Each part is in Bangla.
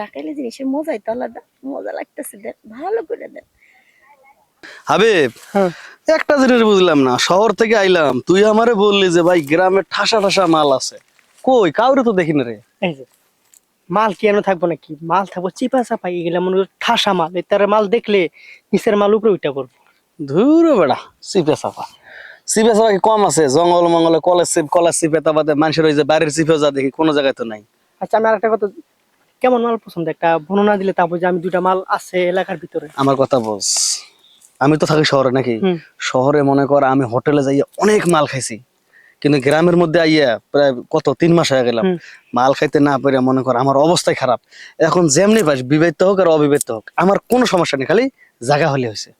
টাকাইলে জিনিসের মজাই তো আলাদা মজা লাগতেছে দেন ভালো করে দেন। হাবিব হ্যাঁ। একটা জিনিস বুঝলাম না শহর থেকে আইলাম তুই আমারে বললি যে ভাই গ্রামে ঠাসা ঠাসা মাল আছে। কই কাউরে তো দেখি না রে। এই যে মাল কেন থাকব নাকি? মাল থাকব চিপা চাপা এগুলা মনে ঠাসা মাল। এটার মাল দেখলে নিচের মাল উপরে উঠা পড়ব ধুর বেড়া সিপে চাপা। সিপে চাপা কি কম আছে? জঙ্গল মঙ্গলে কলেজ কলেজ তাবাদে মানুষের ওই যে বাড়ির যা দেখি কোনো জায়গায় তো নাই। আচ্ছা আমি আরেকটা কথা কেমন মাল পছন্দ? একটা বর্ণনা দিলে তারপর যে আমি দুটা মাল আছে এলাকার ভিতরে। আমার কথা বস আমি তো থাকি শহরে নাকি? শহরে মনে কর আমি হোটেলে যাইয়া অনেক মাল খাইছি। কিন্তু গ্রামের মধ্যে আইয়া প্রায় কত? তিন মাস হয়ে গেলাম। মাল খাইতে না পেরে মনে কর আমার অবস্থাই খারাপ। এখন যেমনি পাস বিবাহিত হোক আর অবিবাহিত হোক আমার কোনো সমস্যা নেই খালি জায়গা হলে হয়েছে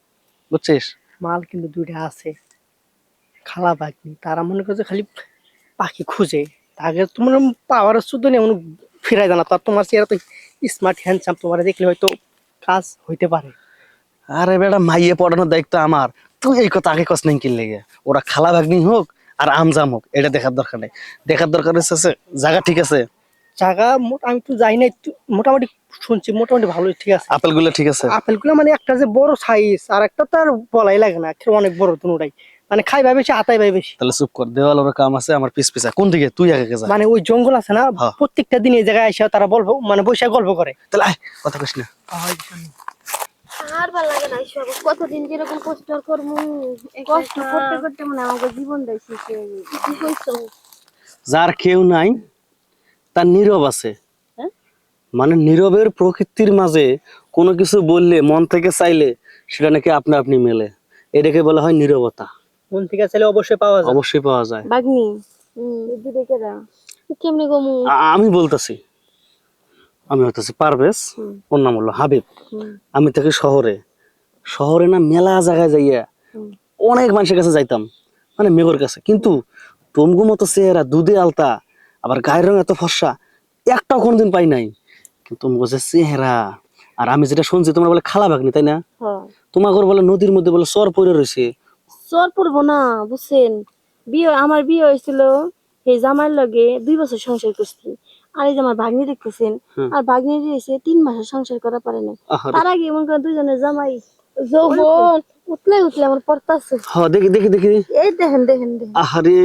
বুঝছিস? মাল কিন্তু দুইটা আছে। খালা বাগনি তারা মনে করছে খালি পাখি খুঁজে। আগে তোমার পাওয়ার শুদ্ধ নেই ফিরাই জানা তো আর তোমার চেহারা তো স্মার্ট হ্যান্ডসাম তোমার দেখলে হয়তো কাজ হইতে পারে। আরে বেটা মাইয়ে পড়ানোর দায়িত্ব আমার। তুই এই কথা আগে কস নাই কি লেগে? ওরা খালা ভাগ্নি হোক আর আমজাম হোক এটা দেখার দরকার নেই। দেখার দরকার হচ্ছে জায়গা ঠিক আছে? জায়গা আমি তো যাই নাই মোটামুটি শুনছি মোটামুটি ভালোই ঠিক আছে। আপেলগুলো ঠিক আছে? আপেলগুলো মানে একটা যে বড় সাইজ আর একটা তো আর বলাই লাগে না অনেক বড় দুটাই। মানে খাই ভাই বেশি আতাই ভাই বেশি। তাহলে চুপ কর দেওয়াল ওর কাম আছে আমার পিস পিছা কোন দিকে? তুই আগে যা। মানে ওই জঙ্গল আছে না হ্যাঁ। প্রত্যেকটা দিন এই জায়গায় এসে তারা বলব মানে বসে গল্প করে। তাহলে আয়, কথা কইস না। আর ভালো লাগে না এইসব কতদিন যেরকম কষ্ট আর কষ্ট করতে করতে মানে আমাকে জীবন দেয় শিখে কি কইছো? যার কেউ নাই তার নীরব আছে। হ্যাঁ? মানে নীরবের প্রকৃতির মাঝে কোনো কিছু বললে মন থেকে চাইলে সেটা নাকি আপনা আপনি মেলে। এটাকে বলা হয় নীরবতা। মন থেকে চাইলে অবশ্যই পাওয়া যায়। অবশ্যই পাওয়া যায়। বাগনি কেমনে গমু? আমি বলতেছি আমি হতেছি পারভেজ ওর নাম হলো হাবিব। আমি থাকি শহরে শহরে না মেলা জায়গায় যাইয়া অনেক মানুষের কাছে যাইতাম মানে মেঘর কাছে। কিন্তু টমগু মতো চেহারা দুধে আলতা আবার গায়ের রং এত ফর্সা একটাও কোনোদিন পাই নাই। কিন্তু তোমাকে যে চেহারা আর আমি যেটা শুনছি তোমরা বলে খালা ভাগ্নি তাই না? হ্যাঁ। তোমার ঘর বলে নদীর মধ্যে বলে চর পড়ে রয়েছে। চর পড়ব না বুঝছেন? বিয়ে আমার বিয়ে হয়েছিল এই জামাইয়ের লগে দুই বছর সংসার করছি। আর এই যে আমার ভাগ্নি দেখতেছেন। আর ভাগ্নি দিয়েছে তিন মাসের সংসার করা পারে না। তার আগে মনে করেন দুজনের জামাই যৌবন উতলে উতলে আমার পড়তাছে। হ দেখি দেখি দেখি। এই দেখেন দেখেন দেখেন। আহারে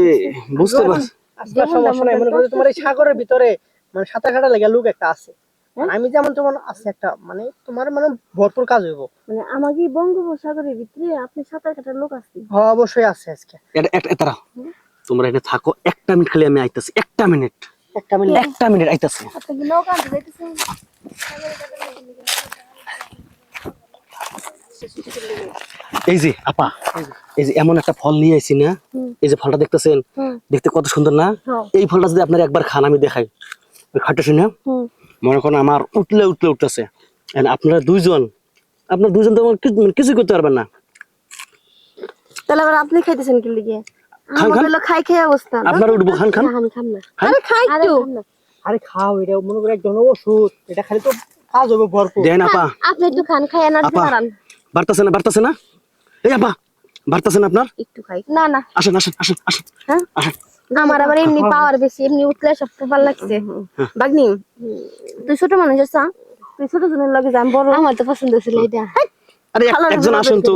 বুঝতে পারছি। আজকে সমস্যা নাই। মনে করো তোমার এই সাগরের ভিতরে মানে সাঁতার কাটা লেগে লোক একটা আছে? আমি যেমন যেমন আছে একটা মানে তোমার মানে ভরপুর কাজ হইব। মানে আমাকে এই বঙ্গোপসাগরের ভিতরে আপনি সাঁতার কাটার লোক আছে হ্যাঁ অবশ্যই আছে আজকে। এটা এটা এটা তোমরা এখানে থাকো একটা মিনিট খালি আমি আইতাছি একটা মিনিট। একটা মিনিট। একটা মিনিট আইতাছি। কি আনতে এই যে আপা এই যে এমন একটা ফল নিয়ে আইছি না এই যে ফলটা দেখতেছেন? দেখতে কত সুন্দর না? হ্যাঁ। এই ফলটা যদি আপনার একবার খান আমি দেখাই। ওই খাটতেছি না হুম। মনে করেন আমার উঠলে উঠলে উঠতেছে। আপনারা দুইজন আপনার দুইজন তো আমার কিছু- মানে করতে পারবেন না। তাহলে আবার আপনি খাইতেছেন কি লিগে? খাই খাই অবস্থা। আপনার উঠবো খান খান। না, না আরে খাই তো আরে খাও এটা মনে করো এক ওষুধ। এটা খালি তো কাজ হবে ভরপুর। দেন আপা। আপনি একটু খান খাই না আপা দাঁড়ান। না বাড়তেছে না? এই আপা বাড়তেছে না আপনার? একটু খাই। না না। আসেন আসেন আসেন আসেন। হ্যাঁ? আসেন। আমার আবার এমনি পাওয়ার বেশি এমনি উঠলে সব ভালো লাগছে। বাগনি তুই ছোট মানুষ আছা? তুই ছোট জনের লগে যান বড়। আমার তো পছন্দ ছিল এটা আরে একজন আসেন তো।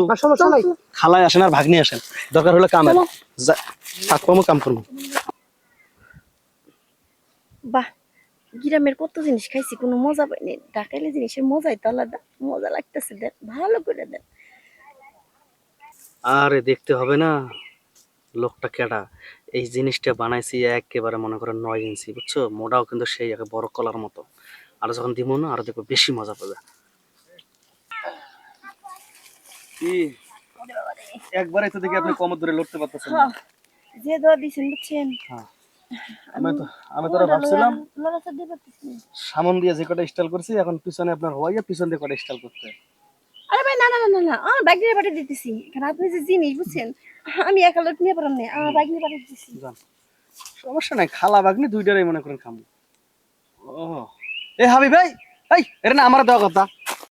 খালায় আসেন আর ভাগ্নি আসেন। দরকার হলে থাকব আমি কাম করব। বাহ গ্রামের কত জিনিস খাইছি কোনো মজা পাইনি ঢাকাইলে জিনিসের মজাই তো আলাদা। মজা লাগতেছে দেন ভালো করে দেন। আরে দেখতে হবে না। লোকটা কেডা? এই জিনিসটা বানাইছি একেবারে মনে করেন নয় ইঞ্চি বুঝছ? মোটাও কিন্তু সেই একে বড় কলার মতো। আর যখন দিব না আরও দেখব বেশি মজা পাবে। কি? একবারে তো দেখি আপনি কমর ধরে লড়তে পারতেছেন না। যে দোয়া দিছেন বুঝছেন? আমি তো আমি তো ভাবছিলাম লড়া চড় দিয়ে পারতেছি না। সামন দিয়ে যে কটা স্টাইল করছি এখন পিছনে আপনার হওয়াইয়া পিছন দিয়ে কটা স্টাইল করতে আরে ভাই না না না না না আমার বাইক নিয়ে পাঠিয়ে দিতেছি। কারণ আপনি যে জিনিস বুঝছেন? আমি একা লোক নিয়ে পারাম না আমার বাইক নিয়ে পাঠিয়ে সমস্যা নাই খালা বাগনি দুইটারই মনে করেন খামু। ও। এ হাবি ভাই এই এটা না আমার দেওয়া কথা।